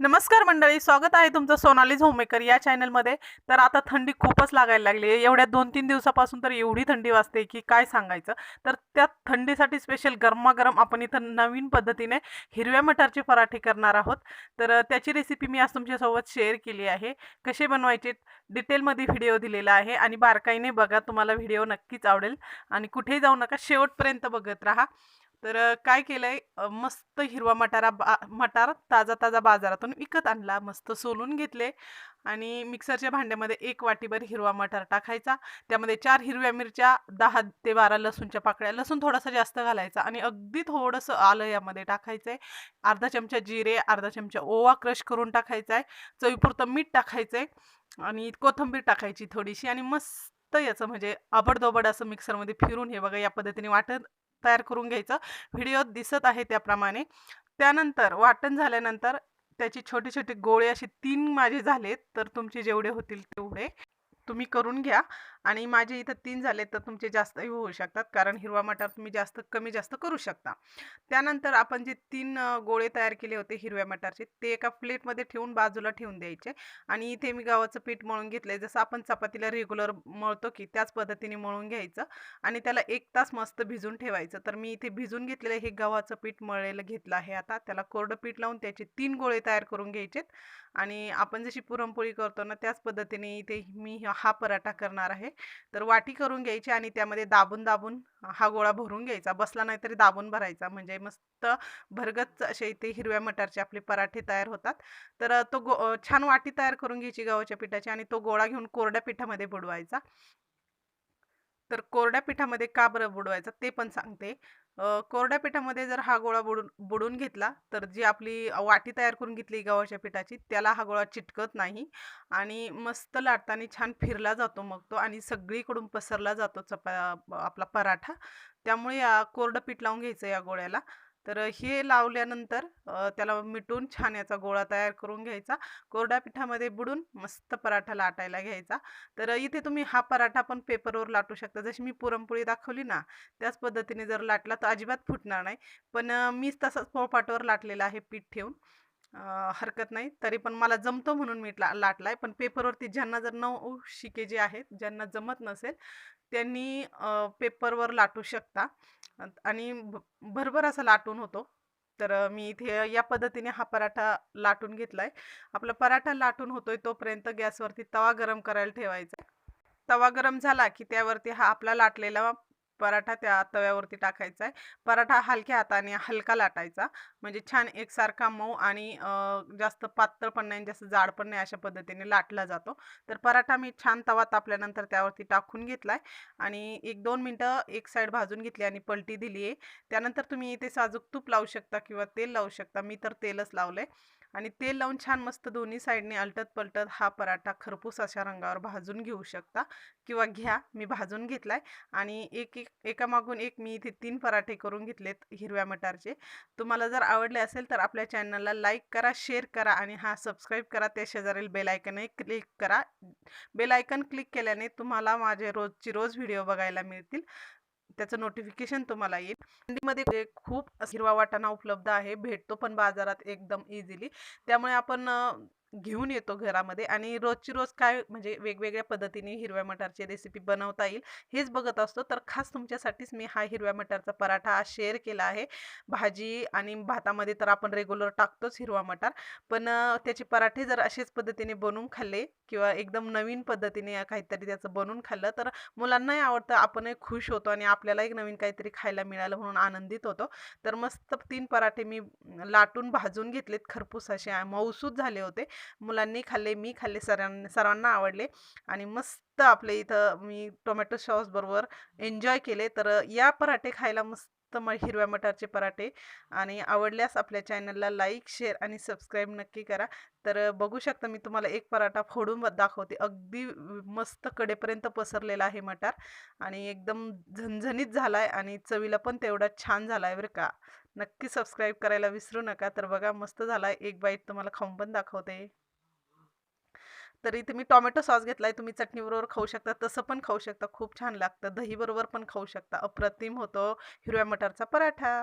नमस्कार मंडळी स्वागत आहे तुमचं सोनालीज झोमेकर या चॅनलमध्ये. तर आता थंडी खूपच लागायला लागली आहे. एवढ्या दोन तीन दिवसापासून तर एवढी थंडी वाजते की काय सांगायचं? तर त्या थंडीसाठी स्पेशल गरमागरम आपण इथं नवीन पद्धतीने हिरव्या मटारचे पराठे करणार आहोत. तर त्याची रेसिपी मी आज तुमच्यासोबत शेअर केली आहे. कसे बनवायचे डिटेलमध्ये व्हिडिओ दिलेला आहे आणि बारकाईने बघा तुम्हाला व्हिडिओ नक्कीच आवडेल. आणि कुठेही जाऊ नका शेवटपर्यंत बघत राहा. तर काय केलंय? मस्त हिरवा मटारा बा मटार ताजा ताजा बाजारातून विकत आणला. मस्त सोलून घेतले आणि मिक्सरच्या भांड्यामध्ये एक वाटीभर हिरवा मटार टाकायचा. त्यामध्ये चार हिरव्या मिरच्या दहा ते बारा लसूणच्या पाकळ्या लसूण थोडासा जास्त घालायचा आणि अगदी थोडंसं आलं यामध्ये टाकायचं आहे अर्धा चमचा जिरे अर्धा चमचा ओवा क्रश करून टाकायचा आहे चवीपुरतं मीठ टाकायचं आहे आणि कोथिंबीर टाकायची थोडीशी आणि मस्त याचं म्हणजे आबडदोबड असं मिक्सरमध्ये फिरून हे बघा या पद्धतीने वाटण तयार करून घ्यायचं. व्हिडिओ दिसत आहे त्याप्रमाणे. त्यानंतर वाटण झाल्यानंतर त्याची छोटे छोटे गोळे असे तीन माझे झालेत तर तुमचे जेवढे होतील तेवढे. तुम्ही करून घ्या आणि माझे इथं तीन झाले तर तुमचे जास्तही होऊ शकतात कारण हिरवा मटार तुम्ही जास्त कमी जास्त करू शकता. त्यानंतर आपण जे तीन गोळे तयार केले होते हिरव्या मटारचे ते एका प्लेटमध्ये ठेवून बाजूला ठेवून द्यायचे आणि इथे मी गव्हाचं पीठ मळून घेतलंय. जसं आपण चपातीला रेग्युलर मळतो की त्याच पद्धतीने मळून घ्यायचं आणि त्याला एक तास मस्त भिजून ठेवायचं. तर मी इथे भिजून घेतलेलं हे गव्हाचं पीठ मळलेलं घेतलं आहे आता. त्याला कोरडं पीठ लावून त्याचे तीन गोळे तयार करून घ्यायचेत आणि आपण जशी पुरणपोळी करतो ना त्याच पद्धतीने इथे मी हा पराठा करणार आहे. तर वाटी करून घ्यायची आणि त्यामध्ये दाबून दाबून हा गोळा भरून घ्यायचा. बसला नाही तरी दाबून भरायचा. म्हणजे मस्त भरगत असे इथे हिरव्या मटारचे आपले पराठे तयार होतात. तर तो गो छान वाटी तयार करून घ्यायची गव्हाच्या पिठाची आणि तो गोळा घेऊन कोरड्या पिठामध्ये बुडवायचा. तर कोरड्या पिठामध्ये का बरं बुडवायचा ते पण सांगते. कोरड्या पिठामध्ये जर हा गोळा बुडून बुडून घेतला तर जी आपली वाटी तयार करून घेतली गव्हाच्या पिठाची त्याला हा गोळा चिटकत नाही आणि मस्त लाटताना छान फिरला जातो मग तो आणि सगळीकडून पसरला जातो चपा आपला पराठा. त्यामुळे या कोरडं पीठ लावून घ्यायचं या गोळ्याला. तर हे लावल्यानंतर त्याला मिटून छान याचा गोळा तयार करून घ्यायचा. कोरड्या पिठामध्ये बुडून मस्त पराठा लाटायला घ्यायचा. तर इथे तुम्ही हा पराठा पण पेपरवर लाटू शकता. जशी मी पुरणपोळी दाखवली ना त्याच पद्धतीने जर लाटला तर अजिबात फुटणार नाही. पण मीच तसंच पोपाटावर लाटलेला आहे पीठ ठेवून. हरकत नाही. तरी पण मला जमतो म्हणून मी ला लाटलाय. पण पेपरवरती ज्यांना जर नऊ शिके जे आहेत ज्यांना जमत नसेल त्यांनी पेपरवर लाटू शकता. आणि भ- भरभर असा लाटून होतो. तर मी इथे या पद्धतीने हा पराठा लाटून घेतलाय. आपला पराठा लाटून होतोय तोपर्यंत गॅसवरती तवा गरम करायला ठेवायचा. तवा गरम झाला की त्यावरती हा आपला लाटलेला पराठा त्या तव्यावरती टाकायचा आहे. पराठा हलक्या हाताने हलका लाटायचा. म्हणजे छान एकसारखा मऊ आणि जास्त पातळ पण नाही आणि जास्त जाड पण नाही अशा पद्धतीने लाटला जातो. तर पराठा मी छान तवा तापल्यानंतर त्यावरती टाकून घेतलाय आणि एक दोन मिनटं एक साईड भाजून घेतली आणि पलटी दिली आहे त्यानंतर तुम्ही इथे साजूक तूप लावू शकता किंवा तेल लावू शकता. मी तर तेलच लावलंय. आणि तेल लावून छान मस्त दोन्ही साईडने अलटत पलटत हा पराठा खरपूस अशा रंगावर भाजून घेऊ शकता किंवा घ्या मी भाजून घेतलाय. आणि एक एक एकामागून एक मी इथे तीन पराठे करून घेतलेत हिरव्या मटारचे. तुम्हाला जर आवडले असेल तर आपल्या चॅनलला लाईक करा शेअर करा आणि हा सबस्क्राईब करा. त्या शेजारील बेलायकनही क्लिक करा. बेलायकन क्लिक केल्याने तुम्हाला माझे रोजची रोज व्हिडिओ बघायला मिळतील. त्याचं नोटिफिकेशन तुम्हाला येईल. थंडीमध्ये खूप हिरवा वाटाणा उपलब्ध आहे. भेटतो पण बाजारात एकदम इझिली त्यामुळे आपण घेऊन येतो घरामध्ये आणि रोजची रोज काय म्हणजे वेगवेगळ्या पद्धतीने हिरव्या मटारची रेसिपी बनवता येईल हेच बघत असतो. तर खास तुमच्यासाठीच मी हा हिरव्या मटारचा पराठा आज शेअर केला आहे. भाजी आणि भातामध्ये तर आपण रेग्युलर टाकतोच हिरवा मटार पण त्याचे पराठे जर असेच पद्धतीने बनवून खाल्ले किंवा एकदम नवीन पद्धतीने काहीतरी त्याचं बनवून खाल्लं तर मुलांनाही आवडतं. आपणही खुश होतो आणि आपल्याला एक नवीन काहीतरी खायला मिळालं म्हणून आनंदित होतो. तर मस्त तीन पराठे मी लाटून भाजून घेतलेत खरपूस असे मौसूद झाले होते. मुलांनी खाल्ले मी खाल्ले सर्वांना सर्वांना आवडले आणि मस्त आपले इथं मी टोमॅटो सॉस बरोबर एन्जॉय केले. तर या पराठे खायला मस्त म हिरव्या मटारचे पराठे आणि आवडल्यास आपल्या चॅनलला लाईक शेअर आणि सबस्क्राईब नक्की करा. तर बघू शकता मी तुम्हाला एक पराठा फोडून दाखवते. अगदी मस्त कडेपर्यंत पसरलेला आहे मटार आणि एकदम झणझणीत झालाय आणि चवीला पण तेवढा छान झालाय बरं का. नक्की सबस्क्राईब करायला विसरू नका. तर बघा मस्त झाला. एक बाईट तुम्हाला खाऊन पण दाखवते. तर इथे मी टोमॅटो सॉस घेतलाय तुम्ही चटणीबरोबर खाऊ शकता. तसं पण खाऊ शकता. खूप छान लागतं. दही बरोबर पण खाऊ शकता. अप्रतिम होतो हिरव्या मटारचा पराठा.